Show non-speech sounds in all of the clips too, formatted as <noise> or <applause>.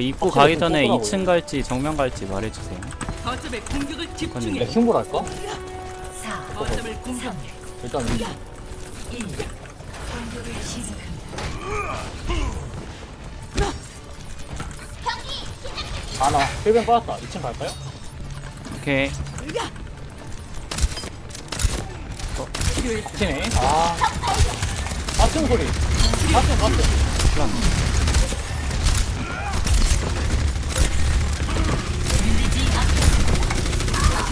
그 입구 가기 좀 전에 쏘더라고요. 2층 갈지 정면 갈지 말해주세요. 거점에 공격을. 집중해. 내가 흉볼 할까? 4, 거점을 공격. 일단 1. 공격을 시작합니다. 아나 필벤 빠졌다 2층 갈까요? 오케이. 치네 아 같은 소리 같은 같은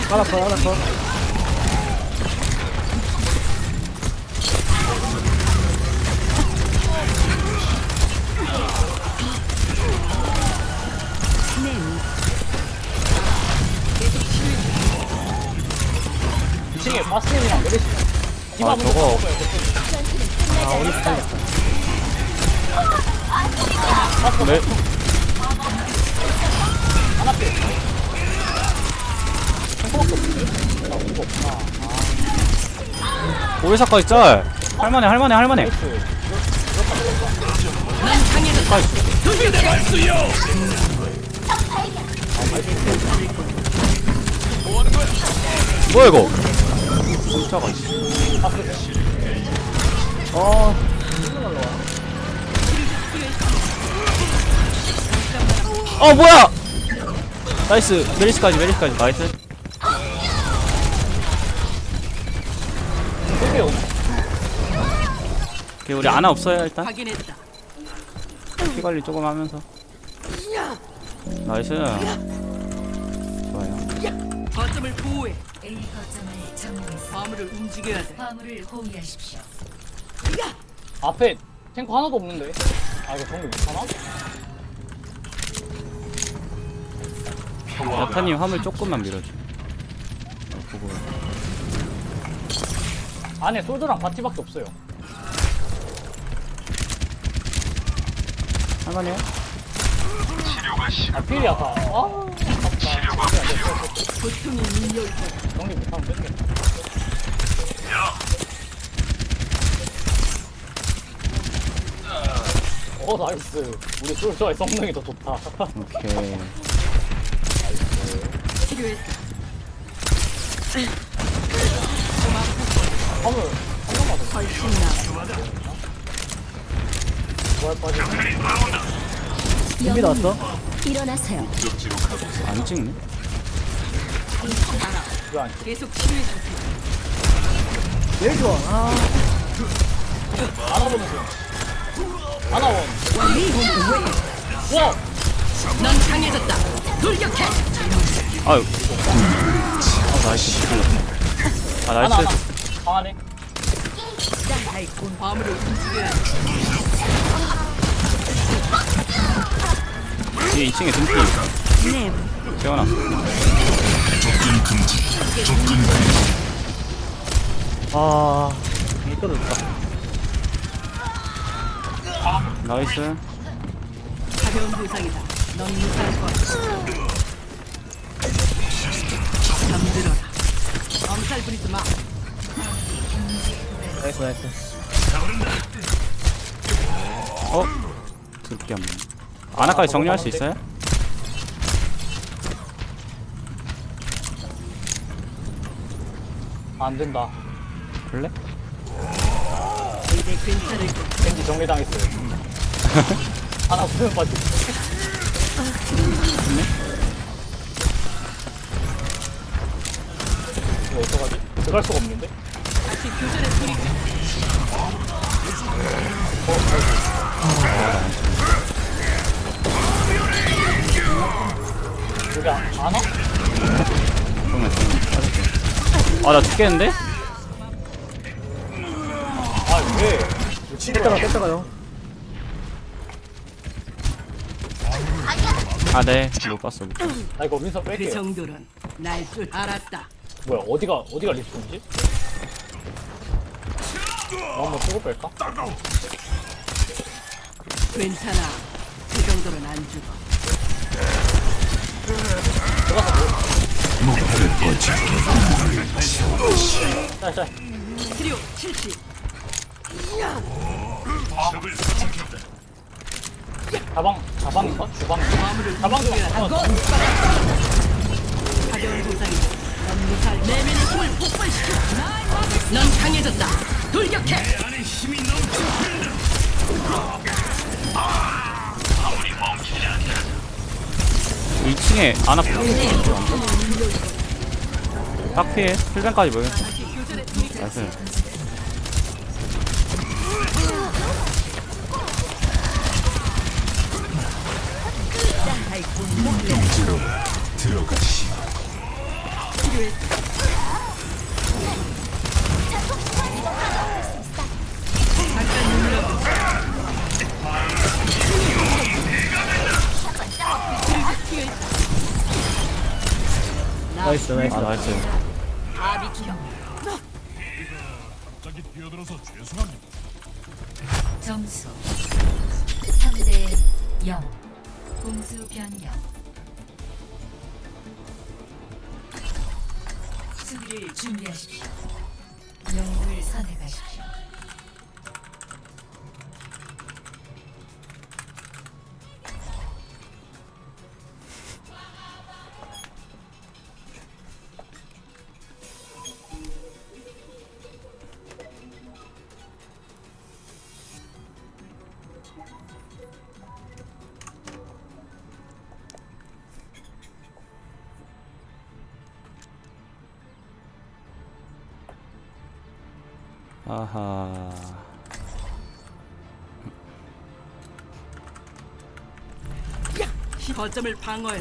하나 더 하나 더 이층에 바스님이랑 메르시 디바 아, 먼저 저거. 잡아봐요, 대표님. 아 우리 살렸다 네. 하나 빼 탱커밖에 없는데? 나 이거 없구나 오리사까지 짤. 할만해 할만해 할만해. 나이스. 뭐야 이거? 깜짝아. 씨. 바스 어어 뭐야? 나이스 메리스까지 메리스까지 나이스. 뺄게요 오케이 우리 아나 없어요 일단. 확인했다. 피 관리 조금 하면서. 나이스. 좋아요. 거점을 보호해. A 거점을 점령했습니다. 화물을 움직여야 돼. 화물을 호위하십시오. 앞에 탱커 하나도 없는데 아 이거 정리 못하나? 야타님 화물 조금만 밀어줘. 어, 보고. 안에 솔드랑 바티밖에 없어요 할만해요? 아 필이 아까 아 아깝다. 정리 못하면 뺄게 어 나이스 우리 솔저의 성능이 더 좋다 오케이. 필요했다. 화물 한. 부활 준비 나왔어 일어나세요. 안 찍네. 계속 치료해 줄게. 제일 좋아 아 하나 보면서 하나 원 와! 넌 강해졌다. 돌격해. 아유. 아 나이스. 아 하나 하나 나이스. 방 안에 화물을 움직여야 돼. 뒤에 2층에 등피. 재워놨어. 아, 떨어졌다 나이스. 가벼운 부상이다. 넌 무사할 거야. 잠들어라. 엄살 부리지 마. 나이스 나이스 어? 드럽게 없네. 아나까지 정리할 수 있어요? 안 된다 그래? 겐지 정리당했어요 하나 부면 빠지 이거 어떡하지? 들어갈 수가 없는데? 여기 안, 안 와? 아나 죽겠는데? 아 왜? 뺐다가 뺐다가요 아 네. 못 봤어. 못 봤어. 나 이거 민서 그 뺄게요 정도는 날 알았다. 뭐야 어디가 어디가 리스폰지? 어, 한번 쓰고 뺄까? 괜찮아. 그 정도는 안 죽어. 짤짤 치료 70. 자방 자방인가? 주방인가? 화물을 자방 좀. 하나 더. 가벼운 부상이다. 넌 무사할 거야. 내면의 힘을 폭발시켜. 넌 강해졌다. 돌격해. 2층에 아나 딱 피해. 필ben까지 먹여. 나이스 나이스 나이스. 아 나이스. 점수 3대 0 공수 변경. 수비를 준비하십시오. 영웅을 선택하십시오 거점을 방어해.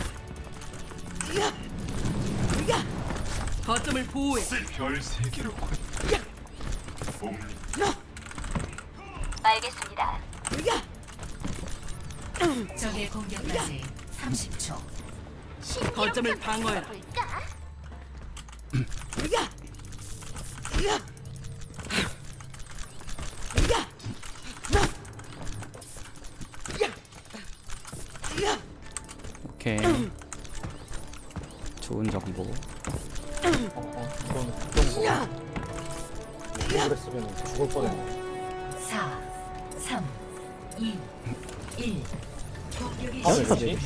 거점을 보호해. 알겠습니다. 적의 공격까지 30초 거점을 방어해 <clears throat> <clears throat> <clears throat> 그랬으면 죽을 뻔했네. 4 3 2 1 공격이 아, 시작 뭐지?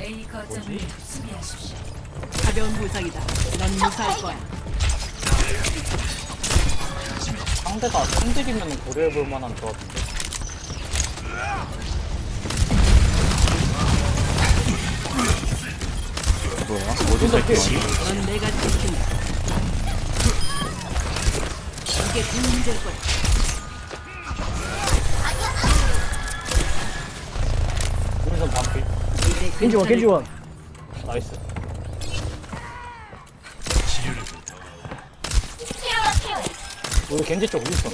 A 거점을 수비하십시오 가벼운 부상이다. 넌 무사할 거야. 상대가 상대기면 고려해볼 만한 조합인데. 뭐야 모두 새끼 넌 내가 지킨다. 이게 도움이 될 거야. 우리선 반피. 이제 겐지원 겐지원 나이스. 우리 겐지 쪽 우선.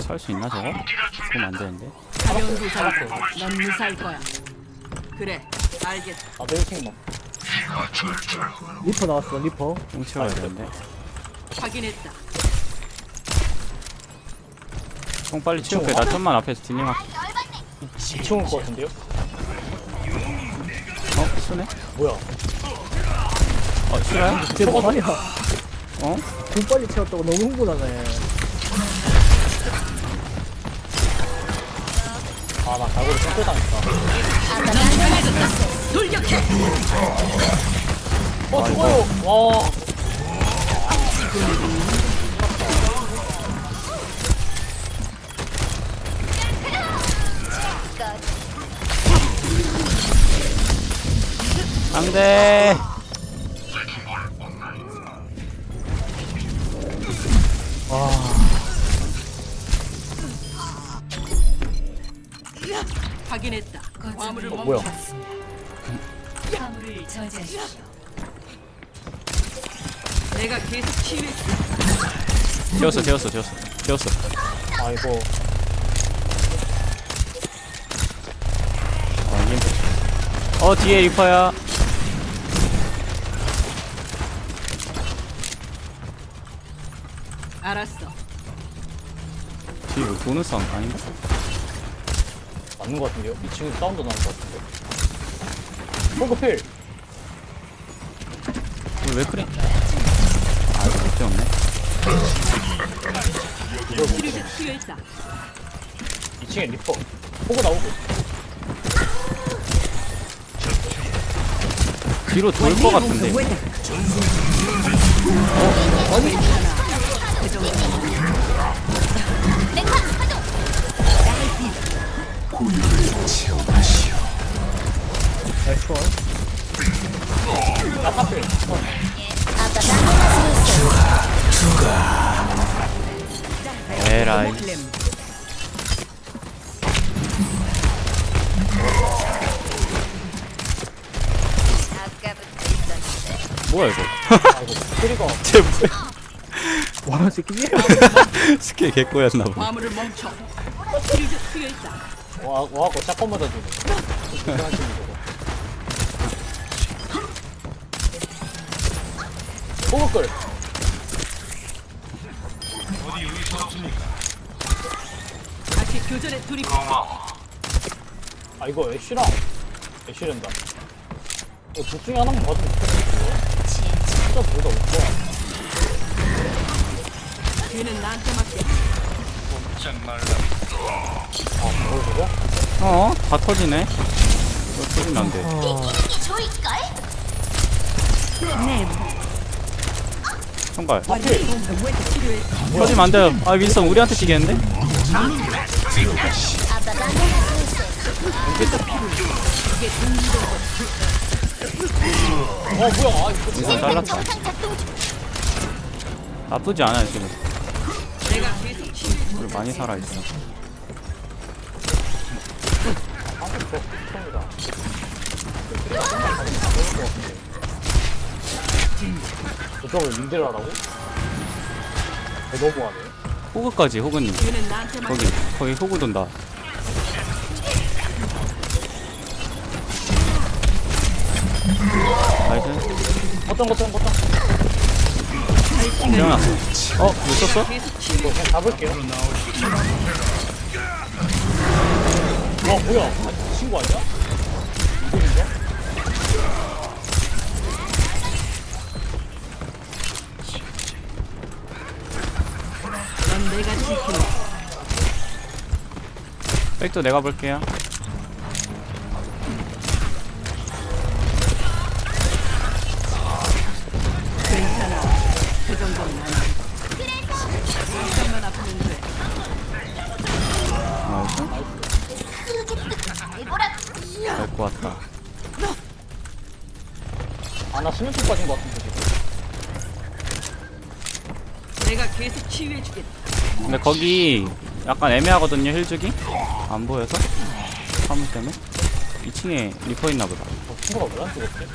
살 수 있나 저거? 그럼 안 되는데 가벼운 부상이다. 넌 무사할 거야. 그래, 알겠다. 나도 1층만. 리퍼 나왔어 리퍼 똥 치워야 되는데 확인했다. 총 빨리 치울게 나 좀만 앞에서 딜링 할게 2층 올것 같은데요? 어? 쓰네? 뭐야? 어 싫어요? 쟤 뭐하냐 어? 돈 빨리 채웠다고 너무 흥분하네 아, 나. 넌 강해졌다. 돌격해. 어, 죽어요! 와. 안돼 확인했다. 화물을 어, 뭐야? 저지하십시오 내가 계속 치유해. 지웠어 지웠어 지웠어 지웠어 아이고. 어 이게 어 뒤에 리퍼야 알았어. 뒤에 뭐 도는 사운드 아닌가? 맞는 것 같은데요? 2층에 사운드 나는 것 같은데. 포그 필! 왜 그래? 아 이거 못 지웠네 치료제 투여했다. 2층에 리퍼. 보고 나오고. 뒤로 돌 것 같은데. 나이스 원. 나 하필. 에라이. 뭐야 이거? <laughs> 트리거. 쟤 뭐야? <laughs> 와 새끼지? <laughs> 스킬 개꼬였나 보네. 화물을 멈춰. 치료제 투여했다. 와, 와갖고 샷건 맞아주네. 친구 저거. 호흡걸. 다시 교전에 돌입. 아, 이거 애쉬랑. 애쉬랜다. 이거 둘 중에 하나만 봐주면 좋겠어. 진짜 둘다 없어. 뒤는 나한테 맡겨. 아, 뭘 저거? 어? 다 터지네. 이거 터지면 안 돼. 하필. 터지면 안 돼요. 아 윈선 우리한테 지겠는데? 어, 뭐야. 아, 이거 윈선 잘랐다. 나쁘지 않아요 지금. 우리 많이 살아 있어. 저. 저쪽을 윈드라라고? 개 너무하네. 호구까지 호구님. 뒤는 나한테 맡겨. 거기 거기 호구 돈다. 나이스. 거점, 거점, 거점. 태어났어. 어? 못 썼어? 계속. 이거 그냥 잡을게요. 와, 뭐야. 아, 친구 아니야? 이분인가? 백도 내가 볼게요. 그. 나이스. 데리고 왔다. 아, 나 빠진 것 같은데, 지금. 내가 계속 치유해 주겠다. 근데 거기 약간 애매하거든요 힐주기? 안 보여서? 화물 때문에? 2층에 리퍼 있나 보다. 저 친구가 왜안 죽었지?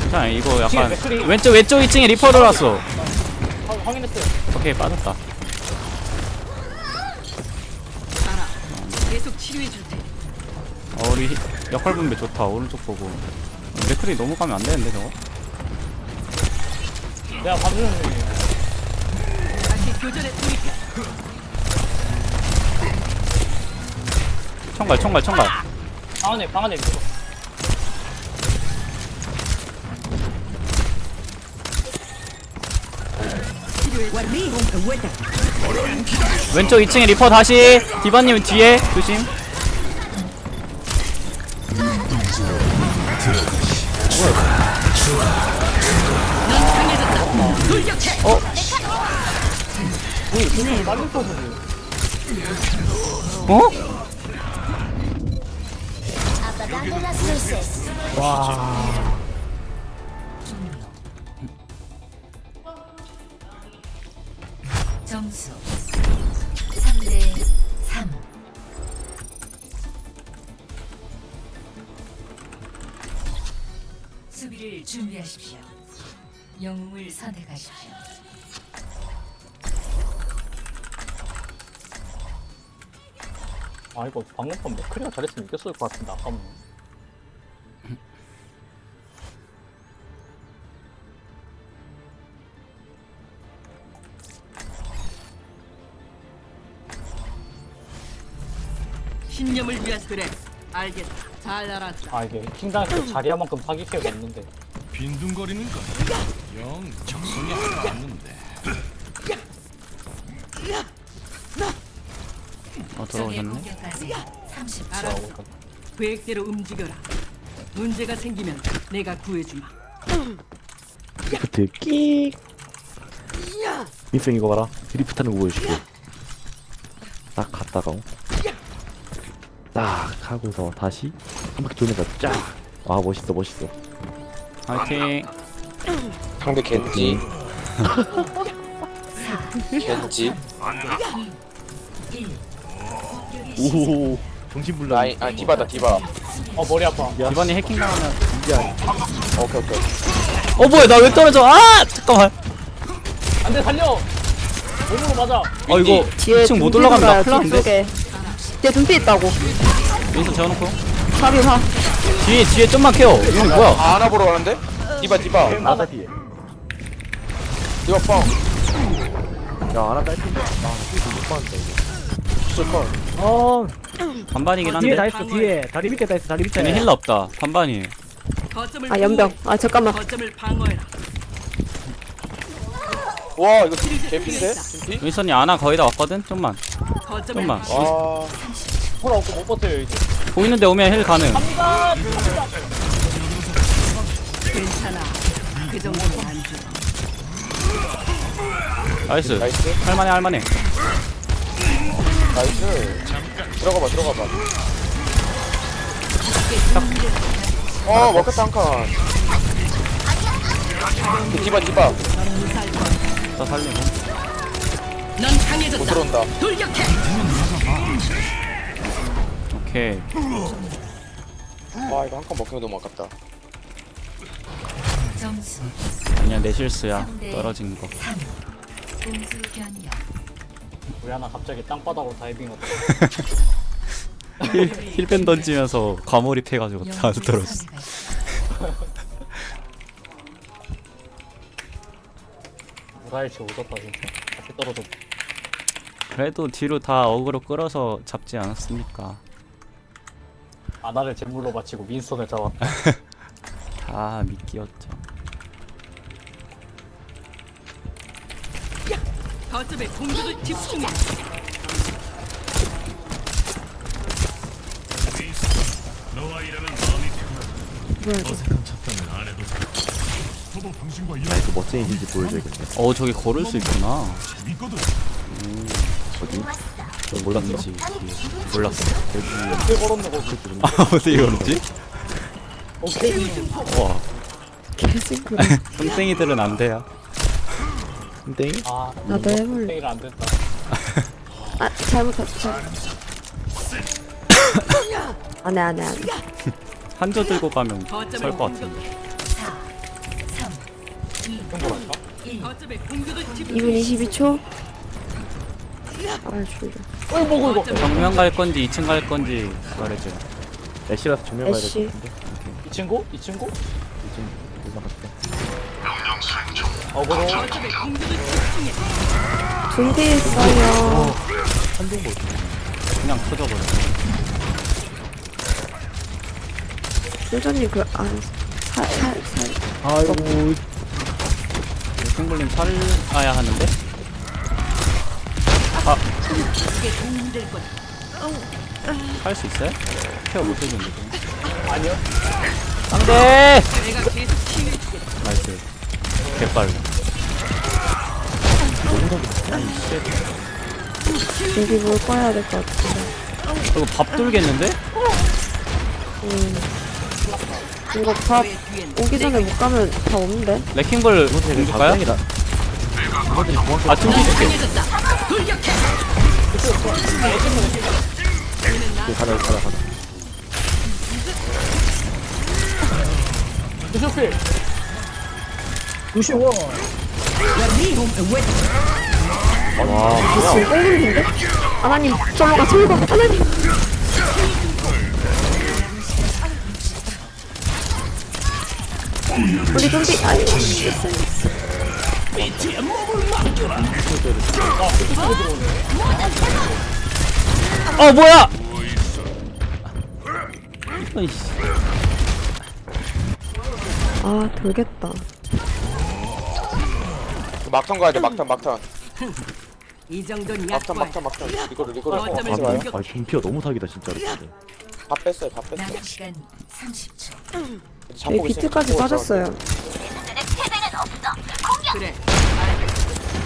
괜찮아 이거 약간. 왼쪽 왼쪽 2층에 리퍼 들어왔어. 확- 확인했어요. 오케이 빠졌다. 알아. 계속 치료해 줄 테니. 어, 우리 히- 역할 분배 좋다 오른쪽 보고. 맥클이 너무 가면 안 되는데 저거? 내가 봐주는 중이에요. 다시 교전에 돌입해. 총갈 총갈 총갈. 방 안에, 방 안에 있어. 왼쪽 2층에 리퍼 다시. 디바님 뒤에 조심. 써주지. 어? 와. 점수 준비하십시오 영웅을 선택하십시오 아, 이거 방금 건 맥크리가 잘했으면 이겼을 것 같은데, 아까는. 신념을 위한 그래. 알겠다. 잘 알았다. 아 이게 킹당에서 자리야만큼 사기 피해가 없는데 빈둥거리는 건영 적성이 안 맞는데 어 30초. 알았어. 계획대로 움직여라. 문제가 생기면 내가 구해주마. 드리프트 끽 민성 이거 봐라 드리프트 하는 거 보여줄게 딱 갔다가 어. 딱 하고서 다시 한 바퀴 돌면서 쫙아 멋있어 멋있어 화이팅. 상대 겐지. 겐지. 1. 오. 정신불나 아이 아 디바다 디바. 어 머리 아파. 이번에 해킹 당하면 오케이 오케이. 어 뭐야 나 왜 떨어져? 아 잠깐만. 안돼 살려! 몸으로 맞아. 어 이거 뒤에 2층 못 올라가면 나 큰일 뒤쪽에. 뒤에 둠피 있다고. 여기서 재워놓고 사비 사. 뒤에 뒤에 좀만 캐어 이거 뭐야? 아 하나 보러 가는데? 디바 디바. 나다 뒤에. 디바 뻥. 야 알아 딸핀데 아 이거 못 봤는데 이거. 어. 반반이긴 뒤에 다 한데. 있어 뒤에. 다리 밑에 다 있어 다리 밑에. 힐러 없다. 반반이 거점을 아 연병. 아 잠깐만. 거점을 방어해라. 와 이거 개핀데? 둠피? 윈선이 아나 거의 다 왔거든? 좀만. 거점을 좀만. 아홀 없고 못 버텨요 이제 보이는데 오면 힐 가능. 그. 나이스 나이스 할만해 할만해 나이스 들어가봐 들어가봐 어 먹혔다 한칸 디바 디바 못다 살리고 넌 강해졌다. 들어온다 돌격해. 오케이. 와 이거 한 칸 먹히면 너무 아깝다. 점수 아니야 내 실수야. 떨어진 거. 3. 공수 변경. 우리 하나 갑자기 땅바닥으로 다이빙 왔다 <laughs> 힐, 힐밴 던지면서 과몰입 해가지고 다 영웅을 떨어졌어. 선택하십시오. 무라일치 <laughs> 오졌다 진짜. 같이 떨어져 그래도 뒤로 다 어그로 끌어서 잡지 않았습니까 아나를 제물로 바치고 민스턴을 잡았다. 다 <laughs> 미끼였죠. 거점에 공격을 집중해. 나 이거 멋진 일인지 보여줘야겠네. 어 저기 걸을 수 있구나. 어디? 저 몰랐어 뭔지 몰랐어 어떻게 걸었네 거기 아 <laughs> 어떻게 걸었지? 오케이 와. 똥땡이들은 안 돼요 땡? 아 나도 해볼래. 페일 안 됐다 아 잘못했어. 안해 안해 안해. 한조 들고 가면 설 것 같은데 4. 3. 2. 뭐랄까 1. 거점에 공격을 집중. 2분 22초. 아 졸려. 어이 뭐고 이거 정면 갈 건지 2층 갈 건지 말해줘 애쉬라서 조명 가야 될 애쉬. 것 같은데 이 친구? 이 친구? 지금 어그로 거점에 공격을 집중해. 둠피 있어요. 그냥 터져버려 소전이 그 안. 살 살 살. 아이고 킹블님 살아야 하는데 거다. 할 수 있어요? 케어 못 해주는데 아니요 안돼 내가 계속 힘을 주게. 나이스 개빨 여기 뭘 꺼야 될 것 같은데. 이거 밥 돌겠는데? 음. 이거 밥 오기 전에 못 가면 다 없는데? 레킹볼 공줄까요? 땡이다 아 tum피 줄게. 가자 가자 가자 루시필 지금 꽁금인데? 하나님 절로 가 절로 가 하나님 우리 좀비 아 니어 뭐야 어이씨. 아 돌겠다 막턴 가야 돼 막턴 막턴 이 정도는 막턴. 막턴 막턴 이거를 이거를 어, 어, 공격- 아 준피가 너무 사기다 진짜로 근데. 다 뺐어요 다 뺐어 남은 시간 30초. 저희 비트까지 빠졌어요 그래.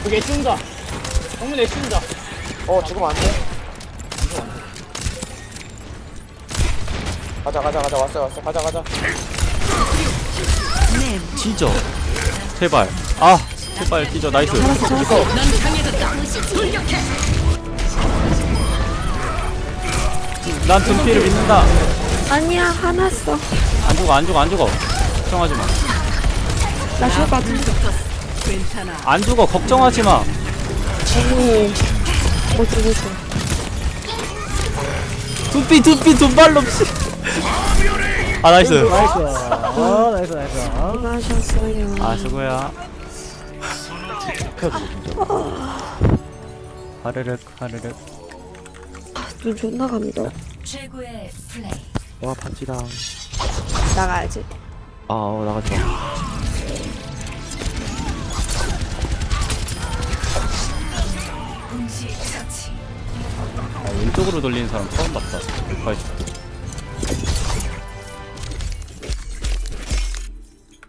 그게 혼자 정면 애쉬 혼자 어 죽으면 안돼 가자 가자 가자 왔어 왔어 가자 가자 찢어. 제발. 아, 제발 찢어. 나이스. 넌 강해졌다. 돌격해. 난 등피를 믿는다. 아니야 화났어 안 죽어, 안 죽어, 안 죽어. 걱정하지 마. 나 죽을 것 같은데 괜찮아. 안 죽어, 걱정하지 마. 못 죽었어 두피, 두피, 두발로 씨. <laughs> 아, 나이스. 아 나이스 나이스 수고하셨어요 아, 수고야. 하르륵, 하르륵. 눈 존나 감겨 최고의 플레이. 와 반지랑. 나가야지 아 어, 나가지 아, 왼쪽으로 돌리는 사람 처음 봤다. 180도.